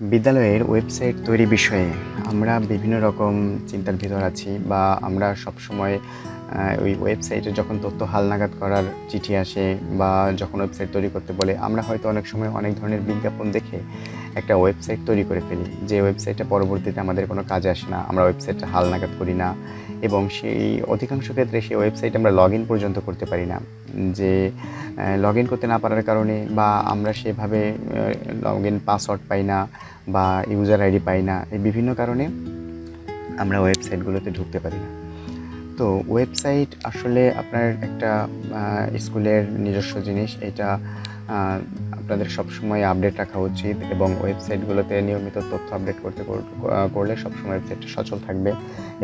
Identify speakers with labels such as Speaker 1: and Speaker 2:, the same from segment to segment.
Speaker 1: বিদ্যালয়ের ওয়েবসাইট তৈরি বিষয়ে আমরা বিভিন্ন রকম চিন্তার ভিতর আছি বা আমরা সবসময় ওই ওয়েবসাইটে যখন তথ্য হালনাগাদ করার চিঠি আসে বা যখন ওয়েবসাইট তৈরি করতে বলে, আমরা হয়তো অনেক সময় অনেক ধরনের বিজ্ঞাপন দেখে একটা ওয়েবসাইট তৈরি করে ফেলি। যে ওয়েবসাইটটা পরবর্তীতে আমাদের কোনো কাজে আসে না, আমরা ওয়েবসাইটটা হালনাগাদ করি না এবং সেই অধিকাংশ ক্ষেত্রে সেই ওয়েবসাইট আমরা লগ ইন পর্যন্ত করতে পারি না। যে লগ ইন করতে না পারার কারণে বা আমরা সেভাবে লগ ইন পাসওয়ার্ড পাই না বা ইউজার আইডি পাই না, এই বিভিন্ন কারণে আমরা ওয়েবসাইটগুলোতে ঢুকতে পারি না। তো ওয়েবসাইট আসলে আপনার একটা স্কুলের নিজস্ব জিনিস। এটা আপনাদের সবসময় আপডেট রাখা উচিত এবং ওয়েবসাইটগুলোতে নিয়মিত তথ্য আপডেট করতে করলে সবসময় ওয়েবসাইটটা সচল থাকবে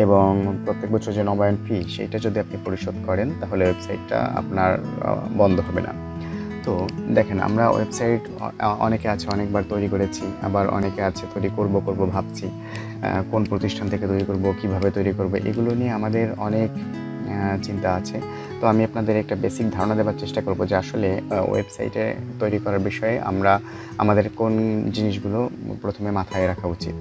Speaker 1: এবং প্রত্যেক বছর যে নবায়ন ফি সেটা যদি আপনি পরিশোধ করেন তাহলে ওয়েবসাইটটা আপনার বন্ধ হবে না। তো দেখেন, আমরা ওয়েবসাইট অনেকে আছে, অনেকবার তৈরি করেছি, আবার অনেকে আছে তৈরি করব করব ভাবছি। কোন প্রতিষ্ঠান থেকে তৈরি করব, কীভাবে তৈরি করব, এগুলো নিয়ে আমাদের অনেক চিন্তা আছে। তো আমি আপনাদের একটা বেসিক ধারণা দেওয়ার চেষ্টা করব যে আসলে ওয়েবসাইটে তৈরি করার বিষয়ে আমরা আমাদের কোন জিনিসগুলো প্রথমে মাথায় রাখা উচিত।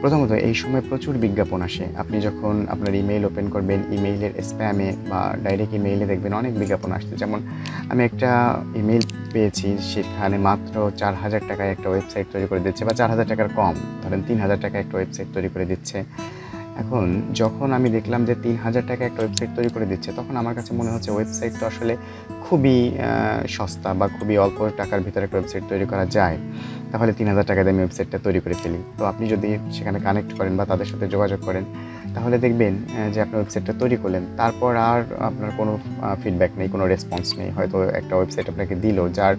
Speaker 1: প্রথমত, এই সময় প্রচুর বিজ্ঞাপন আসে। আপনি যখন আপনার ইমেইল ওপেন করবেন, ইমেইলের স্প্যামে বা ডাইরেক্ট ইমেইলে দেখবেন অনেক বিজ্ঞাপন আসছে। যেমন, আমি একটা ইমেইল পেয়েছি, সেখানে মাত্র চার হাজার টাকায় একটা ওয়েবসাইট তৈরি করে দিচ্ছে, বা চার হাজার টাকার কম, ধরেন তিন হাজার টাকায় একটা ওয়েবসাইট তৈরি করে দিচ্ছে। এখন যখন আমি দেখলাম যে তিন হাজার টাকা একটা ওয়েবসাইট তৈরি করে দিচ্ছে, তখন আমার কাছে মনে হচ্ছে ওয়েবসাইট তো আসলে খুবই সস্তা বা খুবই অল্প টাকার ভিতরে একটা ওয়েবসাইট তৈরি করা যায়। তাহলে তিন হাজার টাকা দিয়ে আমি ওয়েবসাইটটা তৈরি করে ফেলি। তো আপনি যদি সেখানে কানেক্ট করেন বা তাদের সাথে যোগাযোগ করেন, তাহলে দেখবেন যে আপনার ওয়েবসাইটটা তৈরি করলেন। তারপর আর আপনার কোনো ফিডব্যাক নেই, কোনো রেসপন্স নেই। হয়তো একটা ওয়েবসাইট আপনাকে দিল, যার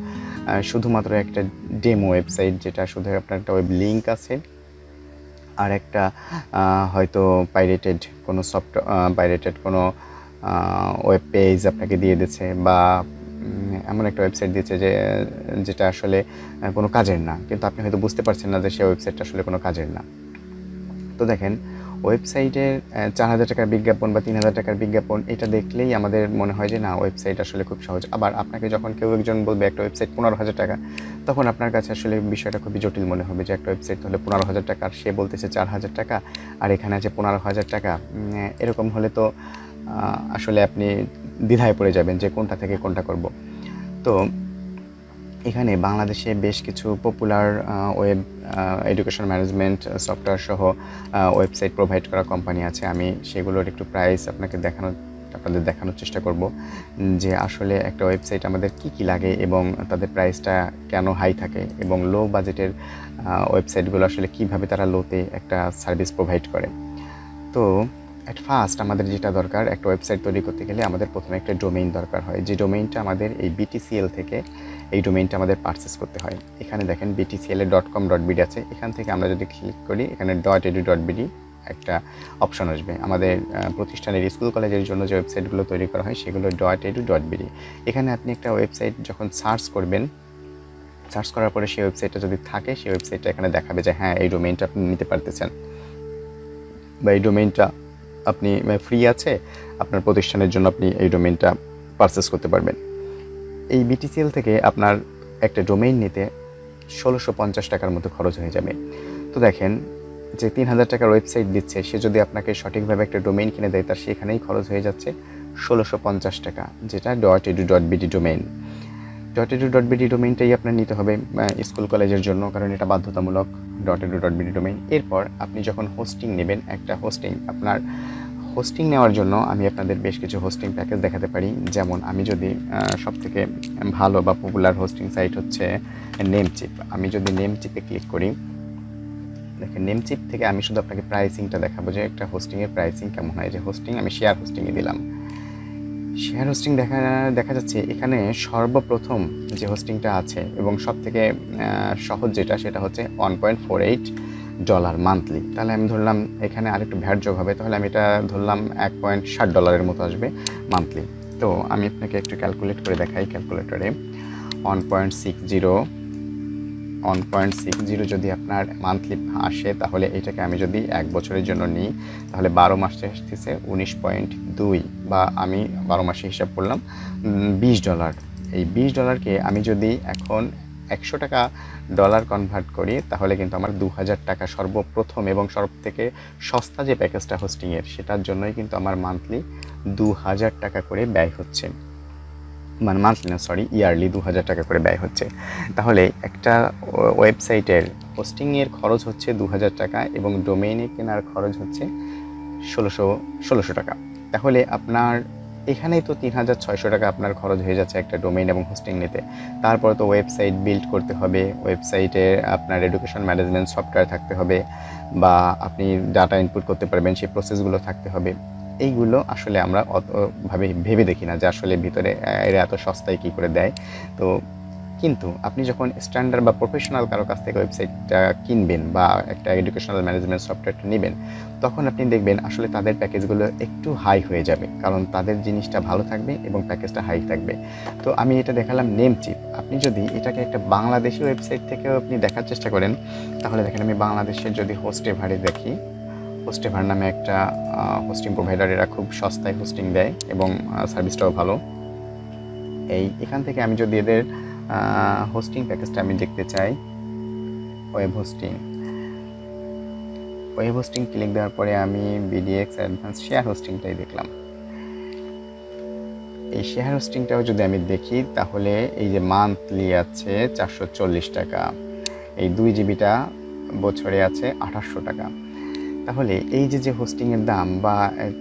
Speaker 1: শুধুমাত্র একটা ডেমো ওয়েবসাইট যেটা শুধু আপনার একটা ওয়েব লিঙ্ক আছে আর একটা হয়তো পাইরেটেড কোনো সফট পাইরেটেড কোনো ওয়েব পেজ আপনাকে দিয়ে দিচ্ছে বা এমন একটা ওয়েবসাইট দিয়েছে যে, যেটা আসলে, কোনো কাজের না। কিন্তু আপনি হয়তো বুঝতে পারছেন না যে সেই ওয়েবসাইটটা আসলে কোনো কাজের না। তো দেখেন ওয়েবসাইটের চার হাজার টাকার বিজ্ঞাপন বা তিন হাজার টাকার বিজ্ঞাপন, এটা দেখলেই আমাদের মনে হয় যে, না, ওয়েবসাইট আসলে খুব সহজ। আবার আপনাকে যখন কেউ একজন বলবে, একটা ওয়েবসাইট পনেরো হাজার টাকা তখন আপনার কাছে আসলে বিষয়টা খুবই জটিল মনে হবে যে, একটা ওয়েবসাইট হলে পনেরো হাজার টাকা সে বলতেছে চার হাজার টাকা, আর এখানে আছে পনেরো হাজার টাকা। এরকম হলে তো আসলে আপনি দ্বিধায় পড়ে যাবেন যে, কোনটা থেকে কোনটা করব। তো এখানে বাংলাদেশে বেশ কিছু popular web education management software সহ ওয়েবসাইট প্রোভাইড করা কোম্পানি আছে। আমি সেগুলোর একটু প্রাইস আপনাকে দেখানোর, আপনাদের দেখানোর চেষ্টা করব, যে আসলে একটা ওয়েবসাইট আমাদের কি কি লাগে এবং তাদের প্রাইসটা কেন হাই থাকে এবং লো বাজেটের ওয়েবসাইটগুলো আসলে কীভাবে তারা লোতে একটা সার্ভিস প্রোভাইড করে। তো অ্যাট ফার্স্ট আমাদের যেটা দরকার, একটা ওয়েবসাইট তৈরি করতে গেলে আমাদের প্রথমে একটা ডোমেইন দরকার হয়। যে ডোমেইনটা আমাদের এই বিটিসিএল থেকে এই ডোমেইনটা আমাদের পারচেস করতে হয়। এখানে দেখেন BTCL dot com dot BD আছে। এখান থেকে আমরা যদি ক্লিক করি, এখানে ডট এডু ডট বিডি একটা অপশন আসবে। আমাদের প্রতিষ্ঠানের স্কুল কলেজের জন্য যে ওয়েবসাইটগুলো তৈরি করা হয়, সেগুলো ডট এডু ডট বিডি এখানে আপনি একটা ওয়েবসাইট যখন সার্চ করবেন সার্চ করার পরে সেই ওয়েবসাইটটা যদি থাকে, সেই ওয়েবসাইটটা এখানে দেখাবে যে হ্যাঁ এই ডোমেইনটা আপনি নিতে পারতেছেন। বা এই ডোমেইনটা আপনি ফ্রি আছে, আপনার প্রতিষ্ঠানের জন্য আপনি এই ডোমেইনটা পারচেস করতে পারবেন। এই বিটিসিএল থেকে আপনার একটা ডোমেইন নিতে ষোলোশো পঞ্চাশ টাকার মতো খরচ হয়ে যাবে। তো দেখেন, যে তিন হাজার টাকার ওয়েবসাইট দিচ্ছে, সে যদি আপনাকে সঠিকভাবে একটা ডোমেইন কিনে দেয়, তার সেখানেই খরচ হয়ে যাচ্ছে ষোলোশো পঞ্চাশ টাকা, যেটা dot edu dot BD domain dot edu dot BD ডোমেইনটাই আপনার নিতে হবে স্কুল কলেজের জন্য, কারণ এটা বাধ্যতামূলক dot edu dot BD domain এরপর আপনি যখন হোস্টিং নেবেন, একটা হোস্টিং আপনার হোস্টিং নেওয়ার জন্য আমি আপনাদের বেশ কিছু হোস্টিং প্যাকেজ দেখাতে পারি। যেমন আমি যদি সব থেকে ভালো বা পপুলার হোস্টিং সাইট হচ্ছে নেমচিপ আমি যদি নেমচিপে ক্লিক করি, দেখেন নেমচিপ থেকে আমি শুধু আপনাকে প্রাইসিংটা দেখাবো যে একটা হোস্টিংয়ের প্রাইসিং কেমন হয়। যে হোস্টিং আমি শেয়ার হোস্টিংয়ে দিলাম। শেয়ার হোস্টিং দেখা দেখা যাচ্ছে এখানে সর্বপ্রথম যে হোস্টিংটা আছে এবং সব থেকে সহজ যেটা, সেটা হচ্ছে one point four eight dollar monthly তাহলে আমি ধরলাম এখানে আরেকটু ভ্যাট যোগ হবে, তাহলে আমি এটা ধরলাম এক পয়েন্ট ষাট ডলারের মতো আসবে মান্থলি তো আমি আপনাকে একটু ক্যালকুলেট করে দেখাই ক্যালকুলেটরে one point six zero one point six zero যদি আপনার মান্থলি আসে, তাহলে এটাকে আমি যদি এক বছরের জন্য নিই, তাহলে বারো মাসে আসতেছে উনিশ পয়েন্ট দুই বা আমি বারো মাসে হিসাব করলাম বিশ ডলার এই বিশ ডলারকে আমি যদি এখন একশো টাকা ডলার কনভার্ট করি তাহলে কিন্তু আমার দু হাজার টাকা সর্বপ্রথম এবং সব থেকে সস্তা যে প্যাকেজটা হোস্টিংয়ের সেটার জন্যই কিন্তু আমার মান্থলি দু হাজার টাকা করে ব্যয় হচ্ছে। মানে মান্থলি না সরি ইয়ারলি দু হাজার টাকা করে ব্যয় হচ্ছে। তাহলে একটা ওয়েবসাইটের হোস্টিংয়ের খরচ হচ্ছে দু হাজার টাকা এবং ডোমেইনে কেনার খরচ হচ্ছে ষোলোশো ষোলোশো টাকা। তাহলে আপনার এখানেই তো তিন হাজার ছয়শো টাকা আপনার খরচ হয়ে যাচ্ছে একটা ডোমেইন এবং হোস্টিং নিতে। তারপরে তো ওয়েবসাইট বিল্ড করতে হবে ওয়েবসাইটে আপনার এডুকেশন ম্যানেজমেন্ট সফটওয়্যার থাকতে হবে বা আপনি ডাটা ইনপুট করতে পারবেন, সেই প্রসেসগুলো থাকতে হবে। এইগুলো আসলে আমরা অতভাবে ভেবে দেখি না যে আসলে ভিতরে, এরা এত সস্তায় কী করে দেয়। তো কিন্তু আপনি যখন স্ট্যান্ডার্ড বা প্রফেশনাল কারও কাছ থেকে ওয়েবসাইটটা কিনবেন বা একটা এডুকেশনাল ম্যানেজমেন্ট সফটওয়্যারটা নেবেন, তখন আপনি দেখবেন আসলে তাদের প্যাকেজগুলো একটু হাই হয়ে যাবে। কারণ তাদের জিনিসটা ভালো থাকবে এবং প্যাকেজটা হাই থাকবে। তো আমি এটা দেখালাম নেম চিপ আপনি যদি এটাকে একটা বাংলাদেশি ওয়েবসাইট থেকেও আপনি দেখার চেষ্টা করেন, তাহলে দেখেন আমি বাংলাদেশের যদি হোস্টে ভাড়ি দেখি হোস্টেভার নামে একটা হোস্টিং প্রোভাইডার এরা খুব সস্তায় হোস্টিং দেয় এবং সার্ভিসটাও ভালো। এই এখান থেকে আমি যদি এদের হোস্টিং প্যাকেজটা আমি দেখতে চাই। Web hosting web hosting click দেওয়ার পরে আমি বিডিএক্স অ্যাডভান্স শেয়ার হোস্টিংটাই দেখলাম। এই শেয়ার হোস্টিংটাও যদি আমি দেখি, তাহলে এই যে মান্থলি আছে চারশো চল্লিশ টাকা। এই দুই জিবিটা বছরে আছে আঠাশশো টাকা। তাহলে এই যে যে হোস্টিংয়ের দাম, বা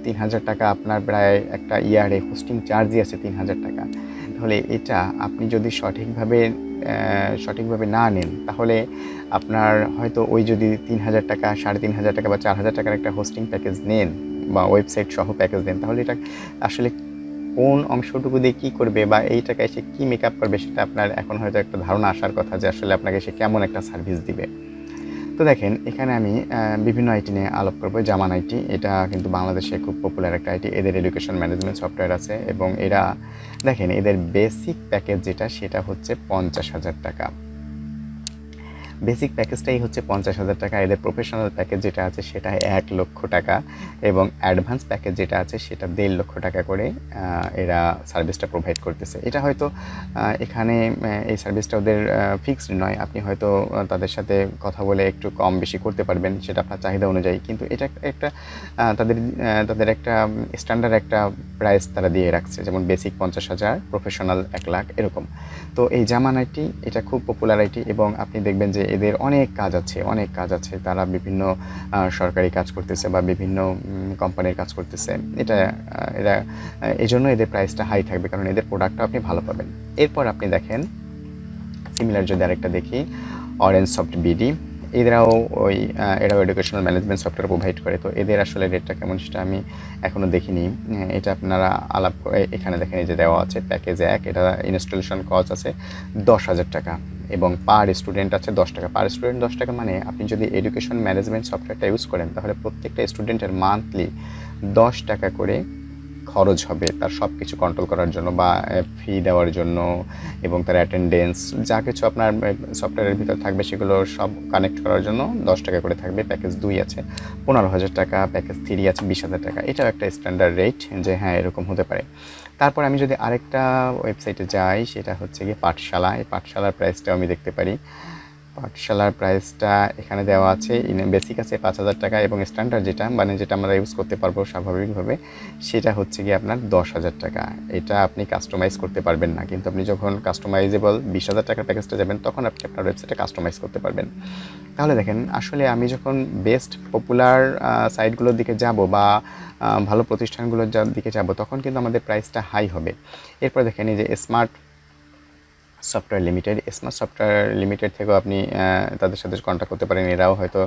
Speaker 1: তিন হাজার টাকা আপনার প্রায় একটা ইয়ারে হোস্টিং চার্জই আছে তিন হাজার টাকা। তাহলে এটা আপনি যদি সঠিকভাবে সঠিকভাবে না নেন, তাহলে আপনার হয়তো ওই যদি তিন হাজার টাকা, সাড়ে তিন হাজার টাকা বা চার হাজার টাকার একটা হোস্টিং প্যাকেজ নেন বা ওয়েবসাইট সহ প্যাকেজ নেন তাহলে এটা আসলে কোন অংশটুকু দিয়ে কী করবে বা এই টাকায় সে কী মেকআপ করবে সেটা আপনার এখন হয়তো একটা ধারণা আসার কথা যে আসলে আপনাকে সে কেমন একটা সার্ভিস দিবে। তো দেখেন, এখানে আমি বিভিন্ন আইটি নিয়ে আলোপ করব। জামান আইটি, এটা কিন্তু বাংলাদেশে খুব পপুলার একটা আইটি। এদের এডুকেশন ম্যানেজমেন্ট সফটওয়্যার আছে এবং এরা, দেখেন, এদের বেসিক প্যাকেজ যেটা, সেটা হচ্ছে পঞ্চাশ হাজার টাকা। বেসিক প্যাকেজটাই হচ্ছে পঞ্চাশ হাজার টাকা। এদের প্রফেশনাল প্যাকেজ যেটা আছে সেটা এক লক্ষ টাকা এবং অ্যাডভান্স প্যাকেজ যেটা আছে সেটা দেড় লক্ষ টাকা করে এরা সার্ভিসটা প্রোভাইড করতেছে। এটা হয়তো এখানে এই সার্ভিসটা ওদের ফিক্সড নয়। আপনি হয়তো তাদের সাথে কথা বলে একটু কম বেশি করতে পারবেন, সেটা আপনার চাহিদা অনুযায়ী। কিন্তু এটা একটা তাদের তাদের একটা স্ট্যান্ডার্ড একটা প্রাইস তারা দিয়ে রাখছে। যেমন বেসিক পঞ্চাশ হাজার প্রফেশনাল এক লাখ, এরকম। তো এই জামান আইটি এটা খুব পপুলার আইটি এবং আপনি দেখবেন যে এদের অনেক কাজ আছে, অনেক কাজ আছে। তারা বিভিন্ন সরকারি কাজ করতেছে বা বিভিন্ন কোম্পানির কাজ করতেছে। এটা এরা এই জন্য এদের প্রাইসটা হাই থাকবে কারণ এদের প্রোডাক্টটা আপনি ভালো পাবেন। এরপর আপনি দেখেন সিমিলার যদি আরেকটা দেখি অরেঞ্জ সফট বিডি এরাও ওই এরাও এডুকেশনাল ম্যানেজমেন্ট সফটওয়্যার প্রোভাইড করে। তো এদের আসলে রেটটা কেমন সেটা আমি এখনও দেখিনি। এটা আপনারা আলাপ এখানে দেখেন যে দেওয়া আছে প্যাকেজ এক, এটা ইনস্টলেশন কস্ট আছে দশ হাজার টাকা এবং পার স্টুডেন্ট আছে দশ টাকা। পার স্টুডেন্ট দশ টাকা মানে আপনি যদি এডুকেশন ম্যানেজমেন্ট সফটওয়্যারটা ইউজ করেন, তাহলে প্রত্যেকটা স্টুডেন্টের মান্থলি দশ টাকা করে খরচ হবে, তার সব কিছু কন্ট্রোল করার জন্য বা ফি দেওয়ার জন্য এবং তার অ্যাটেন্ডেন্স যা কিছু আপনার সফটওয়্যারের ভিতর থাকবে সেগুলো সব কানেক্ট করার জন্য দশ টাকা করে থাকবে প্যাকেজ দুই আছে, পনেরো হাজার টাকা প্যাকেজ থ্রি আছে, বিশ হাজার টাকা, এটাও একটা স্ট্যান্ডার্ড রেট যে হ্যাঁ এরকম হতে পারে। তারপর আমি যদি আরেকটা ওয়েবসাইটে যাই, সেটা হচ্ছে গিয়ে পাঠশালা, এই পাঠশালার প্রাইসটাও আমি দেখতে পারি। পাঠশালার প্রাইসটা এখানে দেওয়া আছে। বেসিক আছে পাঁচ হাজার টাকা এবং স্ট্যান্ডার্ড যেটা মানে যেটা আমরা ইউজ করতে পারব স্বাভাবিকভাবে, সেটা হচ্ছে গিয়ে আপনার দশ হাজার টাকা। এটা আপনি কাস্টমাইজ করতে পারবেন না। কিন্তু আপনি যখন কাস্টমাইজেবল বিশ হাজার টাকার প্যাকেজটা যাবেন, তখন আপনি আপনার ওয়েবসাইটে কাস্টমাইজ করতে পারবেন। তাহলে দেখেন, আসলে আমি যখন বেস্ট পপুলার সাইটগুলোর দিকে যাব বা ভালো প্রতিষ্ঠানগুলোর দিকে যাব, তখন কিন্তু আমাদের প্রাইসটা হাই হবে। এরপর দেখেন এই যে smart software limited smart software limited থেকেও আপনি তাদের সাথে কন্ট্যাক্ট করতে পারেন। এরাও হয়তো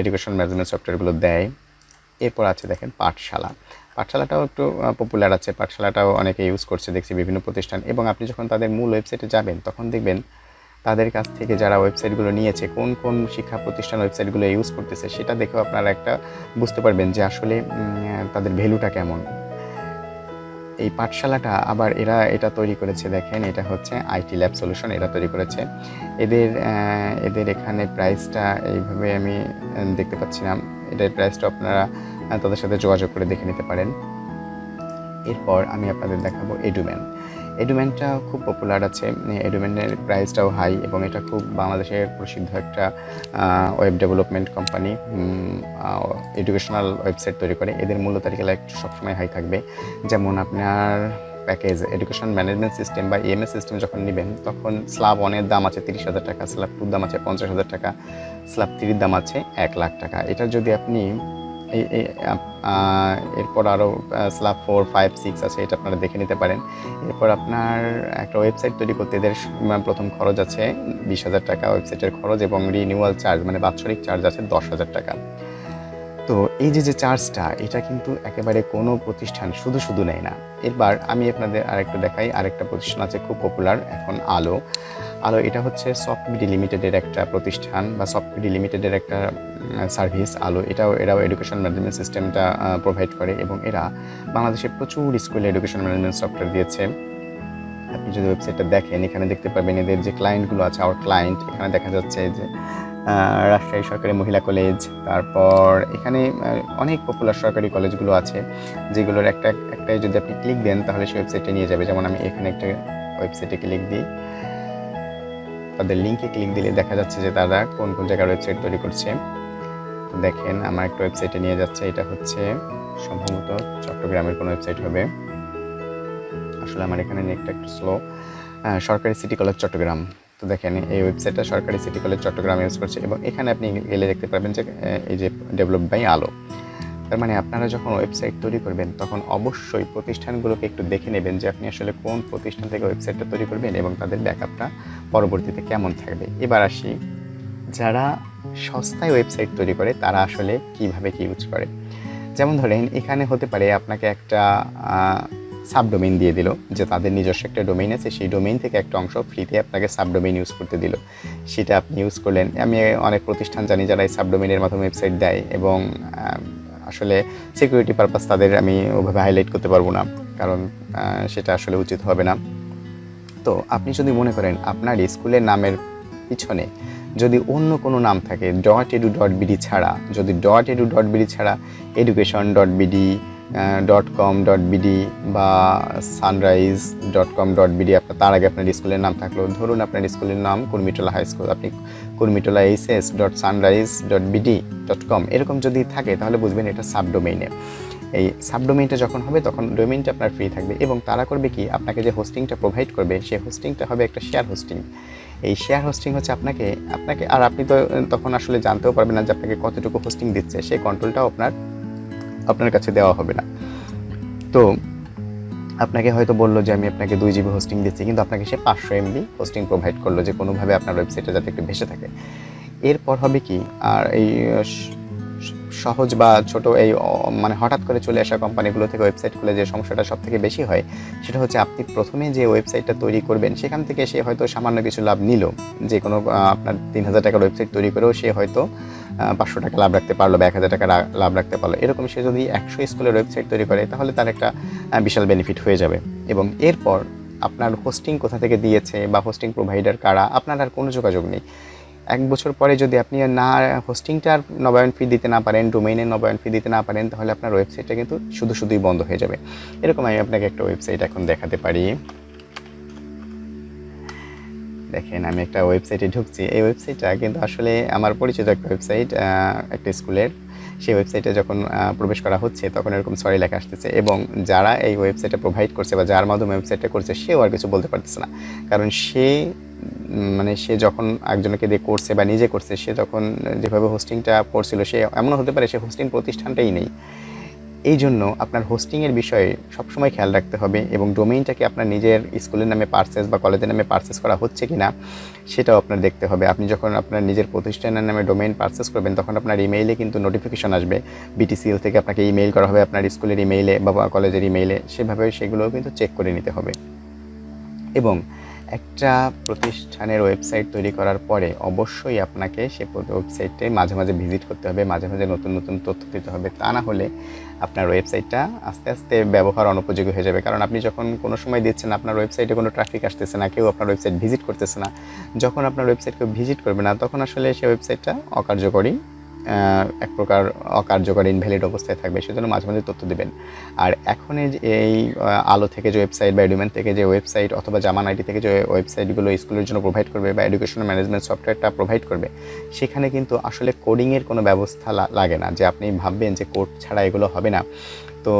Speaker 1: এডুকেশন ম্যানেজমেন্ট সফটওয়্যারগুলো দেয়। এরপর আছে দেখেন পাঠশালা। পাঠশালাটাও একটু পপুলার আছে। পাঠশালাটাও অনেকে ইউজ করছে, দেখছি বিভিন্ন প্রতিষ্ঠান। এবং আপনি যখন তাদের মূল ওয়েবসাইটে যাবেন, তখন দেখবেন তাদের কাছ থেকে যারা ওয়েবসাইটগুলো নিয়েছে, কোন কোন শিক্ষা প্রতিষ্ঠান ওয়েবসাইটগুলো ইউজ করতেছে, সেটা দেখেও আপনারা একটা বুঝতে পারবেন যে আসলে তাদের ভ্যালুটা কেমন। এই পাঠশালাটা আবার এরা এটা তৈরি করেছে, দেখেন, এটা হচ্ছে আইটি ল্যাব সলিউশন এরা তৈরি করেছে। এদের এদের এখানে প্রাইসটা এইভাবে আমি দেখতে পাচ্ছি না এদের প্রাইসটা আপনারা তাদের সাথে যোগাযোগ করে দেখে নিতে পারেন। এরপর আমি আপনাদের দেখাবো এডুম্যান এডুমেনটা খুব পপুলার আছে। এডুমেনের প্রাইসটাও হাই এবং এটা খুব বাংলাদেশের প্রসিদ্ধ একটা web development company educational website তৈরি করে। এদের মূল্য তালিকা একটু সবসময় হাই থাকবে। যেমন আপনার প্যাকেজ এডুকেশন ম্যানেজমেন্ট সিস্টেম বা ইএমএস সিস্টেম যখন নেবেন, তখন স্ল্যাব ওয়ানের দাম আছে তিরিশ হাজার টাকা স্ল্যাব টুর দাম আছে পঞ্চাশ হাজার টাকা স্ল্যাব থ্রির দাম আছে এক লাখ টাকা। এটা যদি আপনি এরপর আরও স্ল্যাব ফোর ফাইভ সিক্স আছে, এটা আপনারা দেখে নিতে পারেন। এরপর আপনার একটা ওয়েবসাইট তৈরি করতে এদের প্রথম খরচ আছে বিশ হাজার টাকা ওয়েবসাইটের খরচ এবং রিনিউয়াল চার্জ মানে বাৎসরিক চার্জ আছে দশ হাজার টাকা। তো এই যে যে চার্জটা এটা কিন্তু একেবারে কোনো প্রতিষ্ঠান শুধু শুধু নেয় না। এবার আমি আপনাদের আরেকটু দেখাই, আরেকটা প্রতিষ্ঠান আছে, খুব পপুলার এখন আলো। আলো, এটা হচ্ছে সফটবিডি লিমিটেডের একটা প্রতিষ্ঠান বা সফটবিডি লিমিটেডের একটা সার্ভিস আলো। এটাও, এরাও এডুকেশন ম্যানেজমেন্ট সিস্টেমটা প্রোভাইড করে এবং এরা বাংলাদেশে প্রচুর স্কুলে এডুকেশন ম্যানেজমেন্ট সফটওয়্যার দিয়েছে। আপনি যদি ওয়েবসাইটটা দেখেন, এখানে দেখতে পাবেন এদের যে ক্লায়েন্টগুলো আছে আওয়ার ক্লায়েন্ট এখানে দেখা যাচ্ছে যে রাজশাহী সরকারি মহিলা কলেজ তারপর এখানে অনেক পপুলার সরকারি কলেজগুলো আছে, যেগুলোর একটা, একটাই যদি আপনি ক্লিক দেন, তাহলে সেই ওয়েবসাইটে নিয়ে যাবে। যেমন আমি এখানে একটা ওয়েবসাইটে ক্লিক দিই। তাদের লিঙ্কে ক্লিক দিলে দেখা যাচ্ছে যে তারা কোন কোন জায়গার ওয়েবসাইট তৈরি করছে। দেখেন, আমার একটা ওয়েবসাইটে নিয়ে যাচ্ছে, এটা হচ্ছে সম্ভবত চট্টগ্রামের কোনো ওয়েবসাইট হবে। আসলে আমার এখানে নেটটা একটু স্লো সরকারি সিটি কলেজ চট্টগ্রাম। তো দেখেন, এই ওয়েবসাইটটা সরকারি সিটি কলেজ চট্টগ্রাম ইউজ করছে এবং এখানে আপনি গেলে দেখতে পাবেন যে এই যে ডেভেলপ বাই আলো। তার মানে আপনারা যখন ওয়েবসাইট তৈরি করবেন, তখন অবশ্যই প্রতিষ্ঠানগুলোকে একটু দেখে নেবেন যে আপনি আসলে কোন প্রতিষ্ঠান থেকে ওয়েবসাইটটা তৈরি করবেন এবং তাদের ব্যাকআপটা পরবর্তীতে কেমন থাকবে। এবার আসি, যারা সস্তায় ওয়েবসাইট তৈরি করে, তারা আসলে কীভাবে কি ইউজ করে? যেমন ধরেন, এখানে হতে পারে আপনাকে একটা সাবডোমেইন দিয়ে দিল, যে তাদের নিজস্ব একটা ডোমেইন আছে, সেই ডোমেইন থেকে একটা অংশ ফ্রিতে আপনাকে সাবডোমেইন ইউজ করতে দিল। সেটা আপনি ইউজ করলেন। আমি অনেক প্রতিষ্ঠান জানি যারা এই সাবডোমেইনের মাধ্যমে ওয়েবসাইট দেয় এবং আসলে সিকিউরিটি পারপাস তাদের আমি ওভাবে হাইলাইট করতে পারব না, কারণ সেটা আসলে উচিত হবে না। তো আপনি যদি মনে করেন আপনার স্কুলের নামের পিছনে যদি অন্য কোনো নাম থাকে ডট এডু ডট বিডি ছাড়া, যদি ডট এডু ডট বিডি ছাড়া education dot BD dot com dot BD বা sunrise dot com dot BD আপনার, তার আগে আপনার স্কুলের নাম থাকল। ধরুন আপনার স্কুলের নাম কুর্মিটোলা হাই স্কুল আপনি HS dot sunrise dot dot com এরকম যদি থাকে, তাহলে বুঝবেন এটা সাবডোমেইনে এই সাবডোমেইনটা যখন হবে, তখন ডোমেইনটা আপনার ফ্রি থাকবে এবং তারা করবে কি? আপনাকে যে হোস্টিংটা প্রোভাইড করবে, সেই হোস্টিংটা হবে একটা শেয়ার হোস্টিং এই শেয়ার হোস্টিং হচ্ছে আপনাকে আপনাকে, আর আপনি তো তখন আসলে জানতেও পারবেন না যে আপনাকে কতটুকু হোস্টিং দিচ্ছে। সেই কন্ট্রোলটাও আপনার আপনার কাছে দেওয়া হবে না। তো আপনাকে হয়তো বলল যে আমি আপনাকে দুই জিবি হোস্টিং দিচ্ছি, কিন্তু আপনাকে সে পাঁচশো এমবি হোস্টিং প্রোভাইড করল যে কোনোভাবে আপনার ওয়েবসাইটে যাতে একটু ভেসে থাকে। এরপর হবে কি, আর এই সহজ বা ছোট এই মানে হঠাৎ করে চলে আসা কোম্পানিগুলো থেকে ওয়েবসাইট খুলে যে সমস্যাটা সব থেকে বেশি হয়, সেটা হচ্ছে আপনি প্রথমে যে ওয়েবসাইটটা তৈরি করবেন, সেখান থেকে সে হয়তো সামান্য কিছু লাভ নিল। যে কোনো আপনার তিন হাজার টাকার ওয়েবসাইট তৈরি করেও সে হয়তো পাঁচশো টাকা লাভ রাখতে পারল বা এক হাজার টাকা লাভ রাখতে পারল। এরকম সে যদি একশো স্কুলের ওয়েবসাইট তৈরি করে, তাহলে তার একটা বিশাল বেনিফিট হয়ে যাবে। এবং এরপর আপনার হোস্টিং কোথা থেকে দিয়েছে বা হোস্টিং প্রোভাইডার কারা, আপনার আর কোনো যোগাযোগ নেই। এক বছর পরে যদি আপনি না হোস্টিংটার নবায়ন ফি দিতে না পারেন ডোমেইনের নবায়ন ফি দিতে না পারেন, তাহলে আপনার ওয়েবসাইটটা কিন্তু শুধু শুধুই বন্ধ হয়ে যাবে। এরকম আমি আপনাকে একটা ওয়েবসাইট এখন দেখাতে পারি। দেখেন, আমি একটা ওয়েবসাইটে ঢুকছি। এই ওয়েবসাইটটা কিন্তু আসলে আমার পরিচিত একটা ওয়েবসাইট একটা স্কুলের। সেই ওয়েবসাইটে যখন প্রবেশ করা হচ্ছে, তখন এরকম সরি লেখা আসতেছে এবং যারা এই ওয়েবসাইটে প্রোভাইড করছে বা যার মাধ্যমে ওয়েবসাইটটা করছে, সেও আর কিছু বলতে পারতেছে না। কারণ সে মানে সে যখন একজনকে দিয়ে করছে বা নিজে করছে, সে তখন যেভাবে হোস্টিংটা করছিল, সে এমনও হতে পারে সে হোস্টিং প্রতিষ্ঠানটাই নেই। এই জন্য আপনার হোস্টিংয়ের বিষয়ে সবসময় খেয়াল রাখতে হবে এবং ডোমেইনটাকে আপনার নিজের স্কুলের নামে পার্সেস বা কলেজের নামে পার্সেস করা হচ্ছে কি না সেটাও আপনার দেখতে হবে। আপনি যখন আপনার নিজের প্রতিষ্ঠানের নামে ডোমেইন পার্সেস করবেন, তখন আপনার ইমেইলে কিন্তু নোটিফিকেশন আসবে। বিটিসিএল থেকে আপনাকে ইমেইল করা হবে আপনার স্কুলের ইমেইলে বা কলেজের ইমেইলে সেভাবে সেগুলোও কিন্তু চেক করে নিতে হবে। এবং একটা প্রতিষ্ঠানের ওয়েবসাইট তৈরি করার পরে অবশ্যই আপনাকে সে ওয়েবসাইটে মাঝে মাঝে ভিজিট করতে হবে, মাঝে মাঝে নতুন নতুন তথ্য দিতে হবে। তা না হলে আপনার ওয়েবসাইটটা আস্তে আস্তে ব্যবহার অনুপযোগী হয়ে যাবে। কারণ আপনি যখন কোনো সময় দিচ্ছেন, আপনার ওয়েবসাইটে কোনো ট্রাফিক আসতেছে না, কেউ আপনার ওয়েবসাইট ভিজিট করতেছে না, যখন আপনার ওয়েবসাইট কেউ ভিজিট করবে না, তখন আসলে সে ওয়েবসাইটটা অকার্যকরী এক প্রকার অকার্যকর ইনভ্যালিড অবস্থায় থাকবে, সেজন্য মাঝে মাঝে তথ্য দেবেন। আর এখন এই আলো থেকে যে ওয়েবসাইট বা এডুমেন থেকে যে ওয়েবসাইট অথবা জামান আইটি থেকে যে ওয়েবসাইটগুলো স্কুলের জন্য প্রোভাইড করবে বা এডুকেশনাল ম্যানেজমেন্ট সফটওয়্যারটা প্রোভাইড করবে, সেখানে কিন্তু আসলে কোডিংয়ের কোনো ব্যবস্থা লাগে না। যে আপনি ভাববেন যে কোড ছাড়া এগুলো হবে না, তো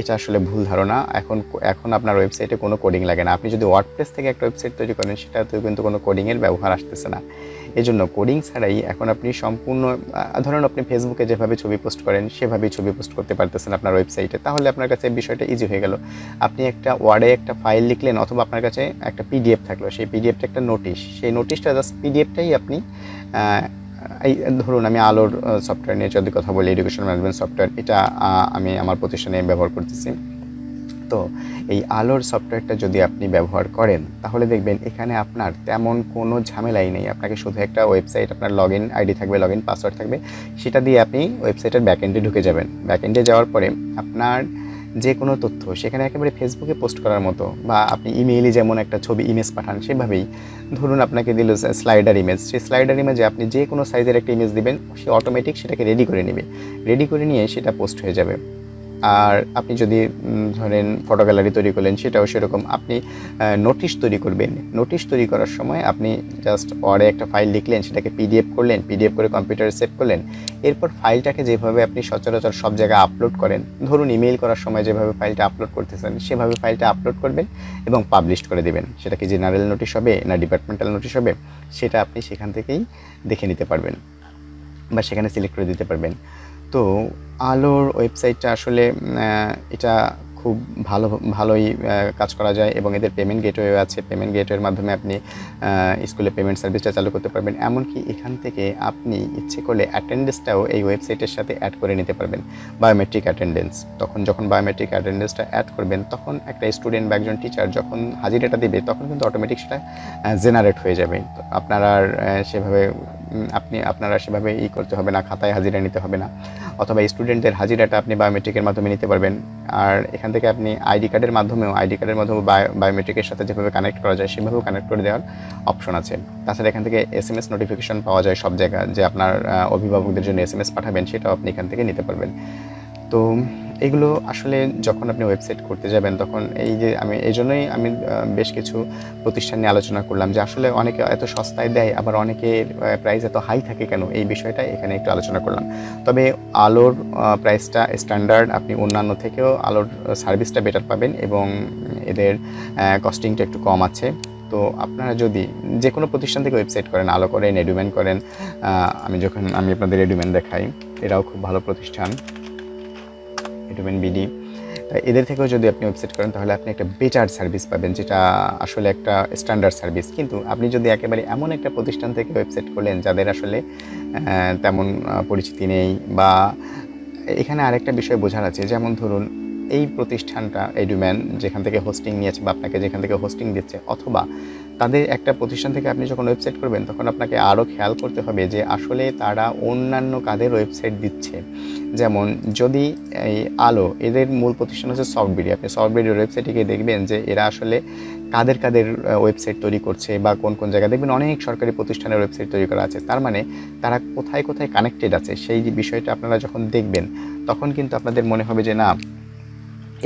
Speaker 1: এটা আসলে ভুল ধারণা। এখন এখন আপনার ওয়েবসাইটে কোনো কোডিং লাগে না। আপনি যদি ওয়ার্ডপ্রেস থেকে একটা ওয়েবসাইট তৈরি করেন, সেটাতেও কিন্তু কোনো কোডিংয়ের ব্যবহার আসতেছে না। এই জন্য কোডিং ছাড়াই এখন আপনি সম্পূর্ণ ধরুন আপনি ফেসবুকে যেভাবে ছবি পোস্ট করেন, সেভাবেই ছবি পোস্ট করতে পারতেছেন আপনার ওয়েবসাইটে তাহলে আপনার কাছে বিষয়টা ইজি হয়ে গেল। আপনি একটা ওয়ার্ডে একটা ফাইল লিখলেন অথবা আপনার কাছে একটা পিডিএফ থাকল, সেই পিডিএফটা একটা নোটিশ সেই নোটিশটা জাস্ট পিডিএফটাই আপনি এই ধরুন আমি আলোর সফটওয়্যার নিয়ে যদি কথা বলি এডুকেশন ম্যানেজমেন্ট সফটওয়্যার এটা আমি আমার প্রতিষ্ঠানে ব্যবহার করতেছি। তো এই আলোর সফটওয়্যারটা যদি আপনি ব্যবহার করেন, তাহলে দেখবেন এখানে আপনার তেমন কোনো ঝামেলাই নেই। আপনাকে শুধু একটা ওয়েবসাইট আপনার লগ ইন আইডি থাকবে লগ ইন পাসওয়ার্ড থাকবে। সেটা দিয়ে আপনি ওয়েবসাইটের ব্যাকএন্ডে ঢুকে যাবেন। ব্যাকএন্ডে যাওয়ার পরে আপনার যে কোনো তথ্য, সেখানে একেবারে ফেসবুকে পোস্ট করার মতো বা আপনি ইমেইলে যেমন একটা ছবি ইমেজ পাঠান, সেভাবেই ধরুন আপনাকে দিল স্লাইডার ইমেজ সেই স্লাইডার ইমেজে আপনি যে কোনো সাইজের একটা ইমেজ দিবেন, সে অটোমেটিক সেটাকে রেডি করে নেবে। রেডি করে নিয়ে সেটা পোস্ট হয়ে যাবে। আর আপনি যদি ধরেন ফটো গ্যালারি তৈরি করলেন, সেটাও সেরকম। আপনি নোটিশ তৈরি করবেন। নোটিশ তৈরি করার সময় আপনি জাস্ট ওয়ার্ডে একটা ফাইল লিখলেন, সেটাকে পিডিএফ করলেন পিডিএফ করে কম্পিউটারে সেভ করলেন। এরপর ফাইলটাকে যেভাবে আপনি সচরাচর সব জায়গায় আপলোড করেন, ধরুন ইমেল করার সময় যেভাবে ফাইলটা আপলোড করতেছেন, সেভাবে ফাইলটা আপলোড করবেন এবং পাবলিশ করে দেবেন। সেটা কি জেনারেল নোটিশ হবে না ডিপার্টমেন্টাল নোটিশ হবে? সেটা আপনি সেখান থেকেই দেখে নিতে পারবেন বা সেখানে সিলেক্ট করে দিতে পারবেন। তো আলোর ওয়েবসাইটটা আসলে এটা খুব ভালো, ভালোই কাজ করা যায় এবং এদের পেমেন্ট গেটওয়ে আছে। পেমেন্ট গেটওয়ের মাধ্যমে আপনি স্কুলে পেমেন্ট সার্ভিসটা চালু করতে পারবেন। এমনকি এখান থেকে আপনি ইচ্ছে করলে অ্যাটেন্ডেন্সটাও এই ওয়েবসাইটের সাথে অ্যাড করে নিতে পারবেন। বায়োমেট্রিক অ্যাটেন্ডেন্স তখন যখন বায়োমেট্রিক অ্যাটেন্ডেন্সটা অ্যাড করবেন, তখন একটা স্টুডেন্ট বা একজন টিচার যখন হাজিরাটা দেবে, তখন কিন্তু অটোমেটিক সেটা জেনারেট হয়ে যাবে। আপনার আর সেভাবে আপনি, আপনারা সেভাবে ই করতে হবে না, খাতায় হাজিরা নিতে হবে না। অথবা স্টুডেন্টদের হাজিরাটা আপনি বায়োমেট্রিকের মাধ্যমে নিতে পারবেন। আর এখান থেকে আপনি আইডি কার্ডের মাধ্যমেও আইডি কার্ডের মাধ্যমে বায়োমেট্রিকের সাথে যেভাবে কানেক্ট করা যায়, সেভাবেও কানেক্ট করে দেওয়ার অপশন আছে। তাছাড়া এখান থেকে এস এম এস নোটিফিকেশন পাওয়া যায় সব জায়গায়, যে আপনার অভিভাবকদের জন্য এস এম এস পাঠাবেন, সেটাও আপনি এখান থেকে নিতে পারবেন। তো এগুলো আসলে যখন আপনি ওয়েবসাইট করতে যাবেন, তখন এই যে আমি, এই জন্যই আমি বেশ কিছু প্রতিষ্ঠান নিয়ে আলোচনা করলাম যে আসলে অনেকে এত সস্তায় দেয়, আবার অনেকের প্রাইস এত হাই থাকে কেন? এই বিষয়টা এখানে একটু আলোচনা করলাম। তবে আলোর প্রাইসটা স্ট্যান্ডার্ড আপনি অন্যান্য থেকেও আলোর সার্ভিসটা বেটার পাবেন এবং এদের কস্টিংটা একটু কম আছে। তো আপনারা যদি যে কোনো প্রতিষ্ঠান থেকে ওয়েবসাইট করেন, আলো করেন এডুমেন করেন আমি যখন, আমি আপনাদের এডুমেন দেখাই, এরাও খুব ভালো প্রতিষ্ঠান। এডুমেন বিডি এদের থেকেও যদি আপনি ওয়েবসাইট করেন, তাহলে আপনি একটা বেটার সার্ভিস পাবেন, যেটা আসলে একটা স্ট্যান্ডার্ড সার্ভিস কিন্তু আপনি যদি একেবারে এমন একটা প্রতিষ্ঠান থেকে ওয়েবসাইট করলেন, যাদের আসলে তেমন পরিচিতি নেই বা এখানে আরেকটা বিষয় বোঝার আছে, যেমন ধরুন এই প্রতিষ্ঠানটা এডুম্যান যেখান থেকে হোস্টিং নিয়েছে বা আপনাকে যেখান থেকে হোস্টিং দিচ্ছে, অথবা তাদের একটা প্রতিষ্ঠান থেকে আপনি যখন ওয়েবসাইট করবেন, তখন আপনাকে আরও খেয়াল করতে হবে যে আসলে তারা অন্যান্য কাদের ওয়েবসাইট দিচ্ছে। যেমন যদি এই আলো, এদের মূল প্রতিষ্ঠান হচ্ছে সফটবেরি আপনি সফটবেরির ওয়েবসাইটে গিয়ে দেখবেন যে এরা আসলে কাদের কাদের ওয়েবসাইট তৈরি করছে বা কোন কোন জায়গায়। দেখবেন অনেক সরকারি প্রতিষ্ঠানের ওয়েবসাইট তৈরি করা আছে। তার মানে তারা কোথায় কোথায় কানেক্টেড আছে, সেই বিষয়টা আপনারা যখন দেখবেন, তখন কিন্তু আপনাদের মনে হবে যে না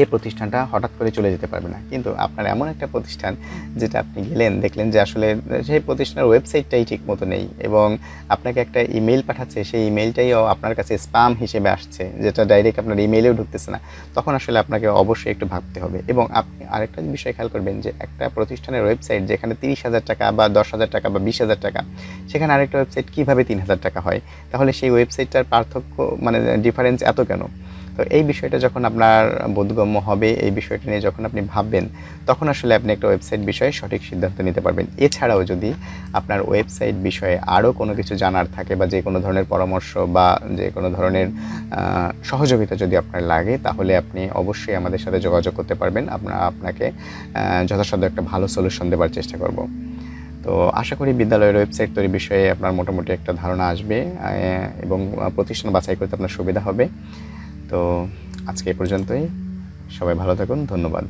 Speaker 1: এই প্রতিষ্ঠানটা হঠাৎ করে চলে যেতে পারবে না। কিন্তু আপনার এমন একটা প্রতিষ্ঠান যেটা আপনি গেলেন, দেখলেন যে আসলে সেই প্রতিষ্ঠানের ওয়েবসাইটটাই ঠিক মতো নেই এবং আপনাকে একটা ইমেল পাঠাচ্ছে, সেই ইমেলটাইও আপনার কাছে স্প্যাম হিসেবে আসছে, যেটা ডাইরেক্ট আপনার ইমেলেও ঢুকতেছে না। তখন আসলে আপনাকে অবশ্যই একটু ভাবতে হবে এবং আপনি আরেকটা বিষয় খেয়াল করবেন যে একটা প্রতিষ্ঠানের ওয়েবসাইট যেখানে তিরিশ হাজার টাকা বা দশ হাজার টাকা বা বিশ হাজার টাকা, সেখানে আরেকটা ওয়েবসাইট কীভাবে তিন হাজার টাকা হয়? তাহলে সেই ওয়েবসাইটটার পার্থক্য মানে ডিফারেন্স এত কেন? তো এই বিষয়টা যখন আপনার বোধগম্য হবে, এই বিষয়টা নিয়ে যখন আপনি ভাববেন, তখন আসলে আপনি একটা ওয়েবসাইট বিষয়ে সঠিক সিদ্ধান্ত নিতে পারবেন। এছাড়াও যদি আপনার ওয়েবসাইট বিষয়ে আরও কোনো কিছু জানার থাকে বা যে কোনো ধরনের পরামর্শ বা যে কোনো ধরনের সহযোগিতা যদি আপনার লাগে, তাহলে আপনি অবশ্যই আমাদের সাথে যোগাযোগ করতে পারবেন। আমরা আপনাকে যথাসাধ্য একটা ভালো সলিউশন দেওয়ার চেষ্টা করব। তো আশা করি বিদ্যালয়ের ওয়েবসাইট তৈরি বিষয়ে আপনার মোটামুটি একটা ধারণা আসবে এবং প্রতিষ্ঠান বাছাই করতে আপনার সুবিধা হবে। তো আজকে এই পর্যন্তই। সবাই ভালো থাকুন ধন্যবাদ।